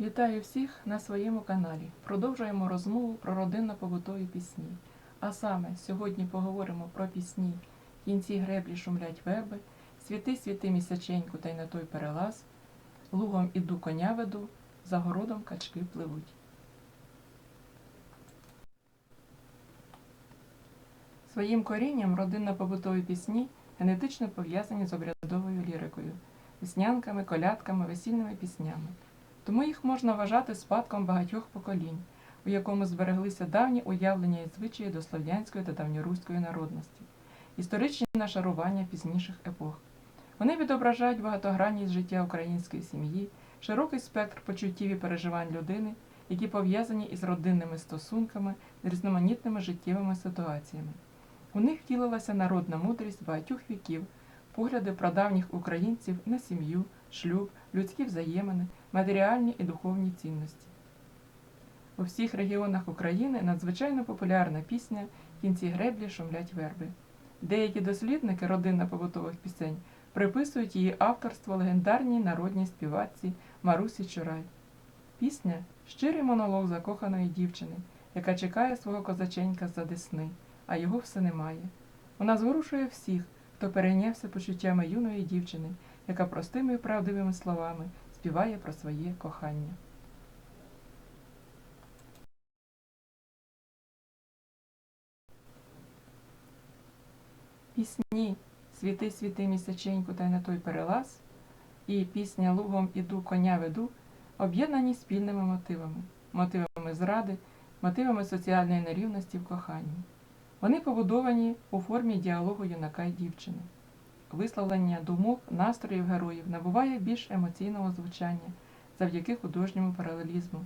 Вітаю всіх на своєму каналі. Продовжуємо розмову про родинно-побутові пісні. А саме сьогодні поговоримо про пісні кінці греблі шумлять верби, світи світи місяченьку та й на той перелаз, лугом іду коня веду, за городом качки пливуть. Своїм корінням родинно-побутові пісні генетично пов'язані з обрядовою лірикою, веснянками, колядками, весільними піснями. Тому їх можна вважати спадком багатьох поколінь, у якому збереглися давні уявлення і звичаї до слов'янської та давньоруської народності, історичні нашарування пізніших епох. Вони відображають багатогранність життя української сім'ї, широкий спектр почуттів і переживань людини, які пов'язані із родинними стосунками, з різноманітними життєвими ситуаціями. У них втілилася народна мудрість багатьох віків, погляди прадавніх українців на сім'ю, шлюб, людські взаємини, матеріальні і духовні цінності. У всіх регіонах України надзвичайно популярна пісня кінці греблі шумлять верби. Деякі дослідники родинно-побутових пісень приписують її авторство легендарній народній співачці Марусі Чурай. Пісня щирий монолог закоханої дівчини, яка чекає свого козаченька за десни, а його все немає. Вона зворушує всіх, хто перейнявся почуттями юної дівчини, яка простими і правдивими словами співає про своє кохання. Пісні Світи, світи місяченьку та й на той перелаз і пісня Лугом іду, коня веду об'єднані спільними мотивами, мотивами зради, мотивами соціальної нерівності в коханні. Вони побудовані у формі діалогу юнака й дівчини. Висловлення думок, настроїв героїв набуває більш емоційного звучання завдяки художньому паралелізму.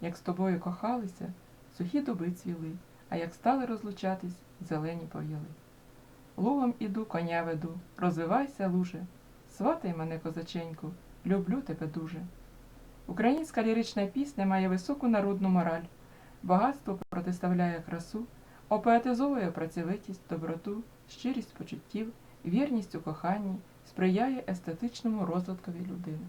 Як з тобою кохалися, сухі дуби цвіли, а як стали розлучатись, зелені повіли. Лугом іду, коня веду, розвивайся, луже, сватай мене, козаченьку, люблю тебе дуже. Українська лірична пісня має високу народну мораль, багатство протиставляє красу, опоетизовує працьовитість, доброту, щирість почуттів, вірність у коханні, сприяє естетичному розвиткові людини.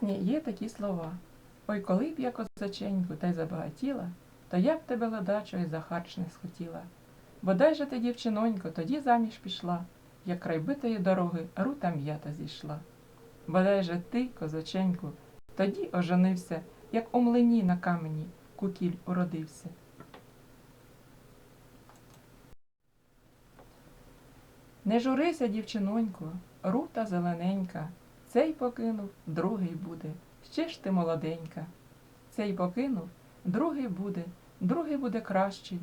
Пісні є такі слова. Ой, коли б я козаченьку та й забагатіла, то я б тебе ледачо за харч не схотіла. Бодай же ти, дівчинонько, тоді заміж пішла, як край битої дороги рута м'ята зійшла. Бодай же ти, козаченьку, тоді оженився, як у млині на камені кукіль уродився. Не журися, дівчинонько, рута зелененька, цей покинув, другий буде, ще ж ти молоденька. Цей покинув, другий буде, другий буде кращий,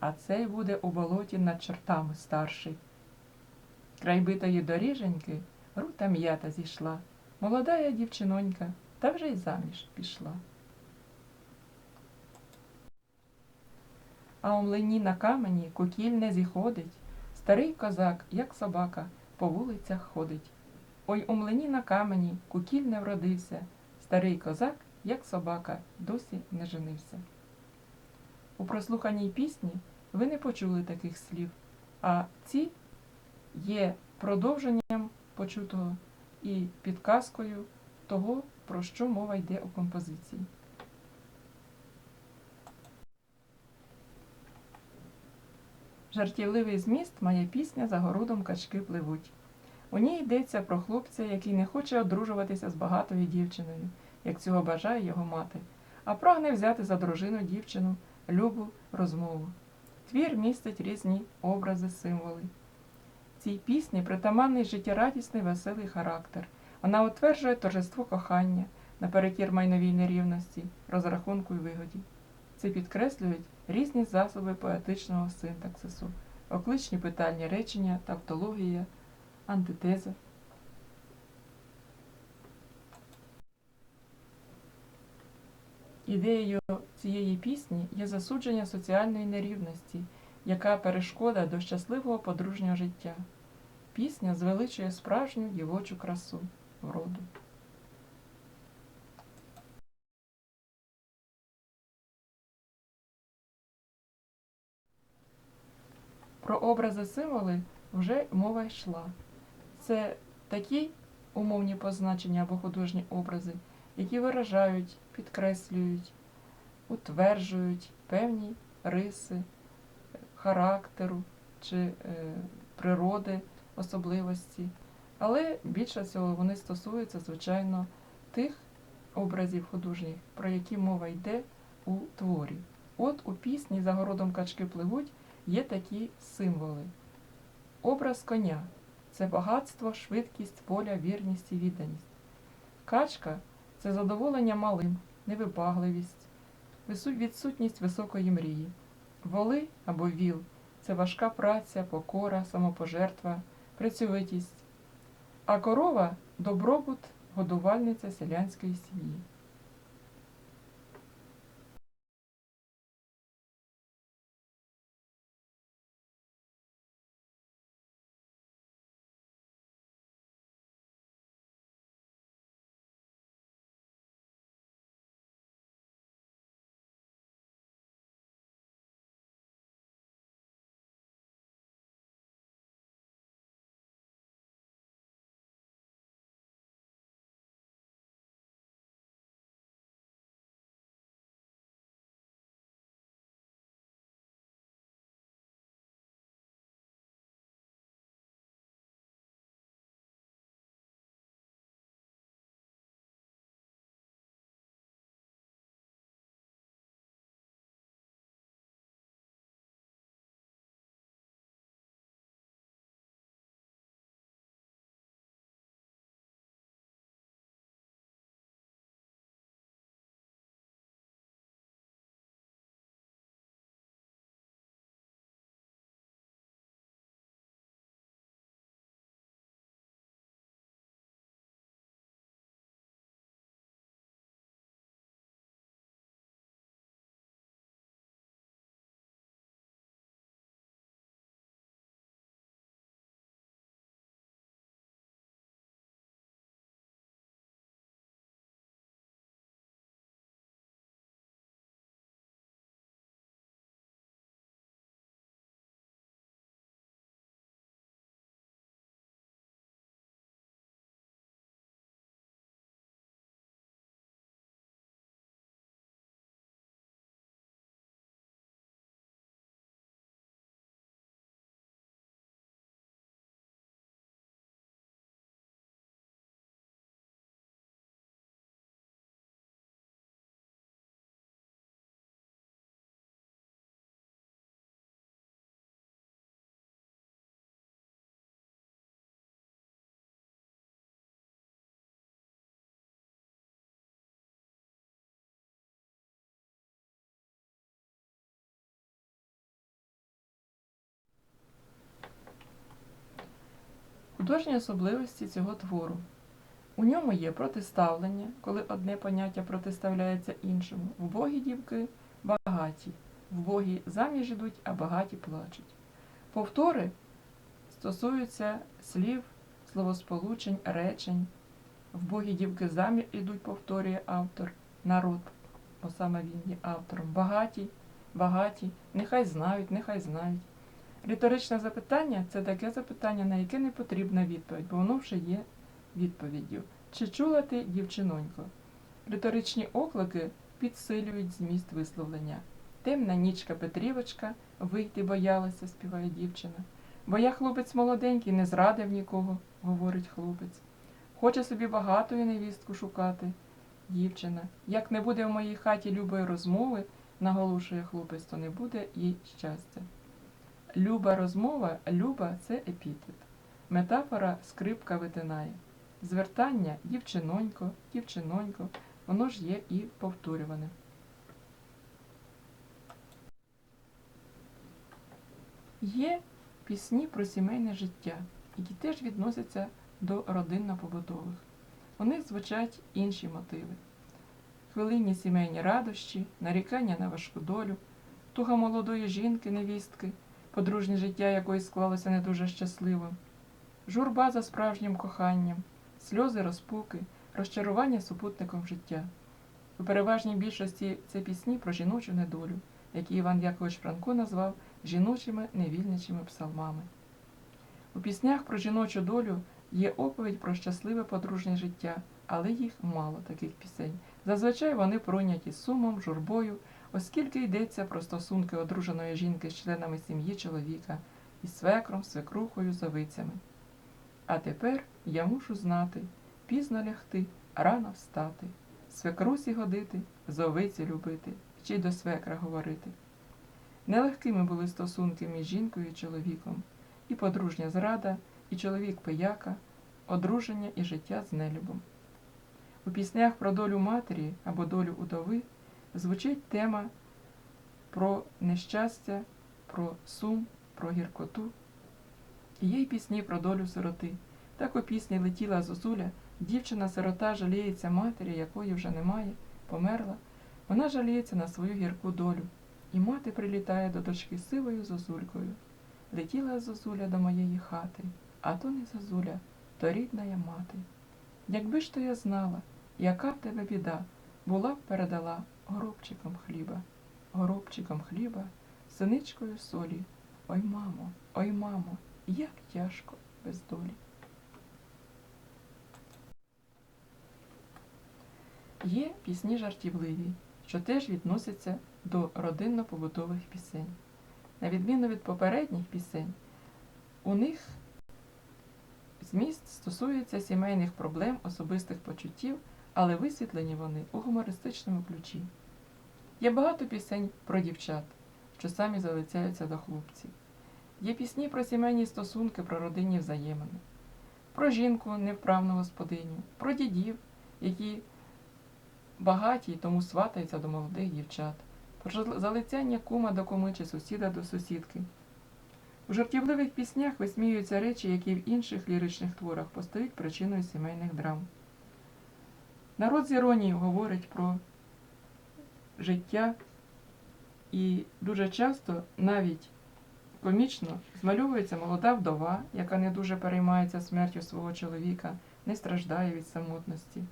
а цей буде у болоті над чортами старший. Край битої доріженьки рута м'ята зійшла, молодая дівчинонька, та вже й заміж пішла. А у млині на камені кукіль не зіходить, старий козак, як собака, по вулицях ходить. Ой, у млині на камені кукіль не вродився, старий козак, як собака, досі не женився. У прослуханій пісні ви не почули таких слів, а ці є продовженням почутого і підказкою того, про що мова йде у композиції. Жартівливий зміст має пісня за городом качки пливуть. У ній йдеться про хлопця, який не хоче одружуватися з багатою дівчиною, як цього бажає його мати, а прагне взяти за дружину дівчину любу розмову. Твір містить різні образи, символи. Цій пісні притаманний життєрадісний веселий характер. Вона утверджує торжество кохання наперекір майновій нерівності, розрахунку й вигоді. Це підкреслюють різні засоби поетичного синтаксису, окличні питальні речення, тавтологія, антитеза. Ідеєю цієї пісні є засудження соціальної нерівності, яка перешкода до щасливого подружнього життя. Пісня звеличує справжню дівочу красу вроду. Про образи символи вже мова йшла. Це такі умовні позначення або художні образи, які виражають, підкреслюють, утверджують певні риси характеру чи е, природи, особливості. Але більше всього вони стосуються, звичайно, тих образів художніх, про які мова йде у творі. От у пісні За городом качки пливуть є такі символи. Образ коня це багатство, швидкість, воля, вірність і відданість. Качка це задоволення малим, невибагливість, відсутність високої мрії. Воли або віл це важка праця, покора, самопожертва, працьовитість. А корова добробут, годувальниця селянської сім'ї. Художні особливості цього твору. У ньому є протиставлення, коли одне поняття протиставляється іншому. Вбогі дівки багаті, вбогі заміж ідуть, а багаті плачуть. Повтори стосуються слів, словосполучень, речень. Вбогі дівки заміж ідуть, повторює автор, народ, бо саме він є автором. Багаті, багаті, нехай знають, нехай знають. Риторичне запитання це таке запитання, на яке не потрібна відповідь, бо воно вже є відповіддю. Чи чула ти, дівчинонько? Риторичні оклики підсилюють зміст висловлення. Темна нічка Петрівочка, вийти боялася, співає дівчина. Бо я хлопець молоденький, не зрадив нікого, говорить хлопець. Хоче собі багатою невістку шукати. Дівчина. Як не буде в моїй хаті любої розмови, наголошує хлопець, то не буде їй щастя. Люба розмова, люба це епітет. Метафора скрипка витинає. Звертання дівчинонько, дівчинонько, воно ж є і повторюване. Є пісні про сімейне життя, які теж відносяться до родинно-побутових. У них звучать інші мотиви. Хвилинні сімейні радощі, нарікання на важку долю, туга молодої жінки, невістки, подружнє життя якої склалося не дуже щасливо, журба за справжнім коханням, сльози розпуки, розчарування супутником життя. У переважній більшості це пісні про жіночу недолю, які Іван Якович Франко назвав жіночими невільничими псалмами. У піснях про жіночу долю є оповідь про щасливе подружнє життя, але їх мало таких пісень. Зазвичай вони пройняті сумом, журбою, оскільки йдеться про стосунки одруженої жінки з членами сім'ї чоловіка із свекром, свекрухою, зовицями. А тепер я мушу знати, пізно лягти, рано встати, свекрусі годити, зовиці любити, чи й до свекра говорити. Нелегкими були стосунки між жінкою і чоловіком, і подружня зрада, і чоловік пияка, одруження і життя з нелюбом. У піснях про долю матері або долю удови звучить тема про нещастя, про сум, про гіркоту. І є й пісні про долю сироти. Так у пісні летіла зозуля, дівчина-сирота жаліється матері, якої вже немає, померла. Вона жаліється на свою гірку долю. І мати прилітає до дочки сивою зозулькою. Летіла зозуля до моєї хати, а то не зозуля, то рідна я мати. Якби ж то я знала, яка в тебе біда, була б передала горобчиком хліба, горобчиком хліба, синичкою солі. Ой, мамо, ой, мамо, як тяжко без долі. Є пісні жартівливі, що теж відносяться до родинно-побутових пісень. На відміну від попередніх пісень, у них зміст стосується сімейних проблем, особистих почуттів, але висвітлені вони у гумористичному ключі. Є багато пісень про дівчат, що самі залицяються до хлопців. Є пісні про сімейні стосунки, про родинні взаємини, про жінку, невправну господиню, про дідів, які багаті й тому сватаються до молодих дівчат, про залицяння кума до куми чи сусіда до сусідки. У жартівливих піснях висміюються речі, які в інших ліричних творах постають причиною сімейних драм. Народ з іронією говорить про життя і дуже часто навіть комічно змальовується молода вдова, яка не дуже переймається смертю свого чоловіка, не страждає від самотності.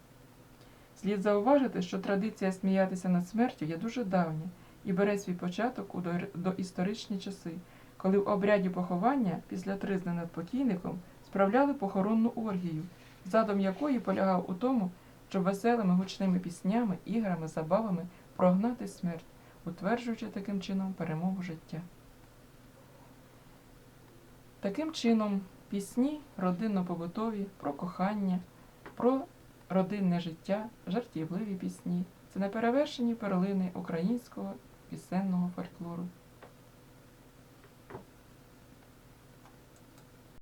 Слід зауважити, що традиція сміятися над смертю є дуже давня і бере свій початок у доісторичні часи, коли в обряді поховання після тризни над покійником справляли похоронну оргію, задум якої полягав у тому, щоб веселими гучними піснями, іграми, забавами прогнати смерть, утверджуючи таким чином перемогу життя. Таким чином, пісні родинно-побутові про кохання, про родинне життя, жартівливі пісні це неперевершені перлини українського пісенного фольклору.